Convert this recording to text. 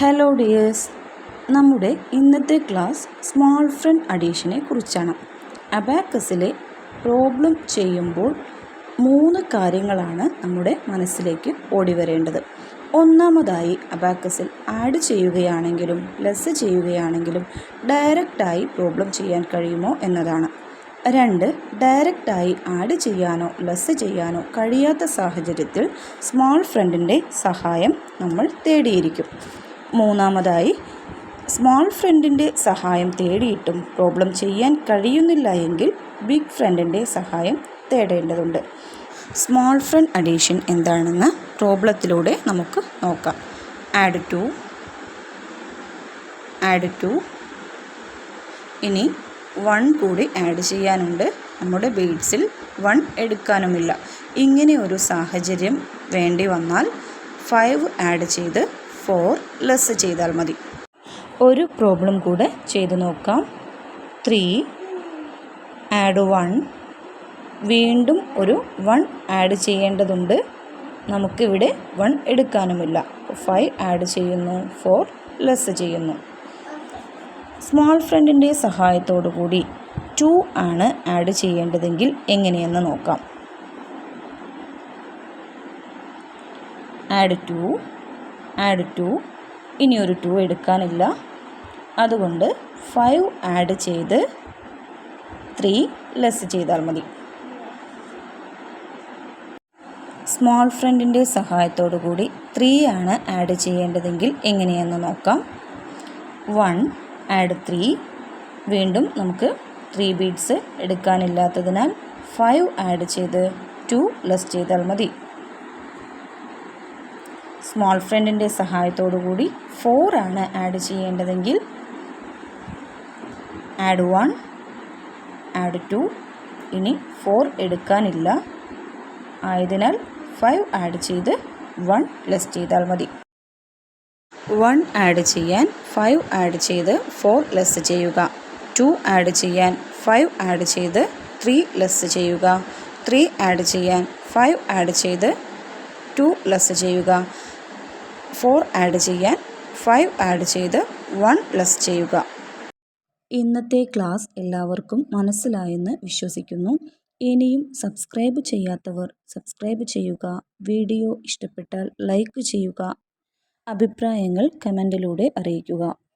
Hello dears നമ്മുടെ ഇന്നത്തെ class small front അഡീഷനെ കുറിച്ചാണ്. അബാക്കസിലെ പ്രോബ്ലം ചെയ്യുമ്പോൾ മൂന്ന് കാര്യങ്ങളാണ് നമ്മുടെ മനസ്സിലേക്ക് ഓടി വരേണ്ടത് ഒന്നാമതായി അബാക്കസിൽ ആഡ് ചെയ്യുകയാണെങ്കിലും ലെസ് ചെയ്യുകയാണെങ്കിലും ഡയറക്റ്റായി പ്രോബ്ലം ചെയ്യാൻ കഴിയുമോ എന്നതാണ്. രണ്ട് ഡയറക്റ്റായി ആഡ് ചെയ്യാനോ ലെസ് ചെയ്യാനോ കഴിയാത്ത സാഹചര്യത്തിൽ സ്മോൾ ഫ്രണ്ടിന്റെ സഹായം നമ്മൾ തേടിയിരിക്കും. മൂന്നാമതായി സ്മോൾ ഫ്രണ്ടിന്റെ സഹായം തേടിയിട്ടും പ്രോബ്ലം ചെയ്യാൻ കഴിയുന്നില്ല എങ്കിൽ ബിഗ് ഫ്രണ്ടിന്റെ സഹായം തേടേണ്ടതുണ്ട്. സ്മോൾ ഫ്രണ്ട് അഡീഷൻ എന്താണെന്ന് പ്രോബ്ലത്തിലൂടെ നമുക്ക് നോക്കാം. ആഡ് ടു ആഡ് ടു ഇനി വൺ കൂടി ആഡ് ചെയ്യാനുണ്ട്. നമ്മുടെ ബീഡ്സിൽ വൺ എടുക്കാനുമില്ല. ഇങ്ങനെ ഒരു സാഹചര്യം വേണ്ടി വന്നാൽ ഫൈവ് ആഡ് ചെയ്ത് ഫോർ ലെസ് ചെയ്താൽ മതി. ഒരു പ്രോബ്ലം കൂടെ ചെയ്തു നോക്കാം. ത്രീ ആഡ് വൺ വീണ്ടും ഒരു വൺ ആഡ് ചെയ്യേണ്ടതുണ്ട്. നമുക്കിവിടെ വൺ എടുക്കാനുമില്ല. ഫൈവ് ആഡ് ചെയ്യുന്നു. ഫോർ ലെസ് ചെയ്യുന്നു. സ്മോൾ ഫ്രണ്ടിന്റെ സഹായത്തോടു കൂടി ടു ആണ് ആഡ് ചെയ്യേണ്ടതെങ്കിൽ എങ്ങനെയെന്ന് നോക്കാം. ആഡ് ടു ആഡ് ടു ഇനി ഒരു ടു എടുക്കാനില്ല. അതുകൊണ്ട് ഫൈവ് ആഡ് ചെയ്ത് ത്രീ ലെസ് ചെയ്താൽ മതി. സ്മോൾ ഫ്രണ്ടിന്റെ സഹായത്തോടു കൂടി ത്രീ ആണ് ആഡ് ചെയ്യേണ്ടതെങ്കിൽ എങ്ങനെയെന്ന് നോക്കാം. വൺ ആഡ് ത്രീ വീണ്ടും നമുക്ക് ത്രീ ബീഡ്സ് എടുക്കാനില്ലാത്തതിനാൽ ഫൈവ് ആഡ് ചെയ്ത് ടു ലെസ് ചെയ്താൽ മതി. സ്മോൾ ഫ്രണ്ടിന്റെ സഹായത്തോടു കൂടി ഫോർ ആണ് ആഡ് ചെയ്യേണ്ടതെങ്കിൽ ആഡ് വൺ ആഡ് ടു ഇനി ഫോർ എടുക്കാനില്ല. ആയതിനാൽ ഫൈവ് ആഡ് ചെയ്ത് വൺ ലെസ് ചെയ്താൽ മതി. വൺ ആഡ് ചെയ്യാൻ ഫൈവ് ആഡ് ചെയ്ത് ഫോർ ലെസ് ചെയ്യുക. ടു ആഡ് ചെയ്യാൻ ഫൈവ് ആഡ് ചെയ്ത് ത്രീ ലെസ് ചെയ്യുക. ത്രീ ആഡ് ചെയ്യാൻ ഫൈവ് ആഡ് ചെയ്ത് ടു ലെസ് ചെയ്യുക. ഫോർ ആഡ് ചെയ്യാൻ ഫൈവ് ആഡ് ചെയ്ത് വൺ പ്ലസ് ചെയ്യുക. ഇന്നത്തെ ക്ലാസ് എല്ലാവർക്കും മനസ്സിലായെന്ന് വിശ്വസിക്കുന്നു. ഇനിയും സബ്സ്ക്രൈബ് ചെയ്യാത്തവർ സബ്സ്ക്രൈബ് ചെയ്യുക. വീഡിയോ ഇഷ്ടപ്പെട്ടാൽ ലൈക്ക് ചെയ്യുക. അഭിപ്രായങ്ങൾ കമന്റിലൂടെ അറിയിക്കുക.